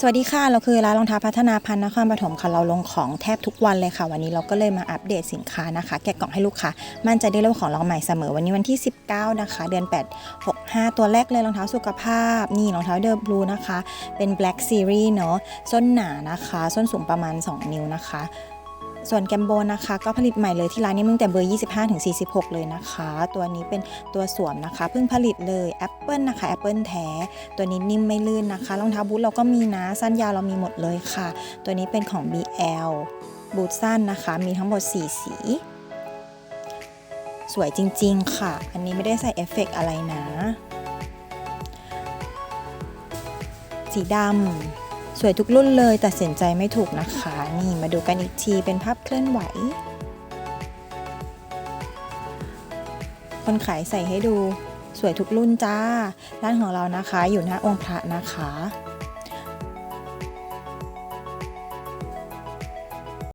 สวัสดีค่ะ เราคือร้านรองเท้าพัฒนาพันธ์นครปฐมค่ะ เราลงของแทบทุกวันเลยค่ะ วันนี้เราก็เลยมาอัปเดตสินค้านะคะ แกะกล่องให้ลูกค้า มั่นใจได้เรื่องของเราใหม่เสมอ วันนี้วันที่ 19 นะคะ เดือน 8 65 ตัวแรกเลยรองเท้าสุขภาพ นี่รองเท้าเดอร์บลูนะคะ เป็น Black Series เนาะ ส้นหนานะคะ ส้นสูงประมาณ 2 นิ้วนะคะ ส่วนแกมโบนะคะ ก็ผลิตใหม่เลยที่ร้านนี้ตั้งแต่เบอร์ 25 ถึง 46 เลยนะคะ ตัวนี้เป็นตัวสวมนะคะ เพิ่งผลิตเลย Apple นะคะ Apple แท้ ตัวนี้นิ่มไม่ลื่นนะคะรองเท้าบูทเราก็มีนะ สั้นยาวเรามีหมดเลยค่ะ ตัวนี้เป็นของ BL บูทสั้นนะคะ มีทั้งหมด 4 สีสวยจริง ๆ ค่ะ อันนี้ไม่ได้ใส่เอฟเฟกต์อะไรนะ สีดำ สวยทุกรุ่นเลยแต่สินใจไม่ถูกนะคะ นี่มาดูกันอีกทีเป็นภาพเคลื่อนไหว คนขายใส่ให้ดูสวยทุกรุ่นจ้า ร้านของเรานะคะอยู่หน้าองค์พระนะคะ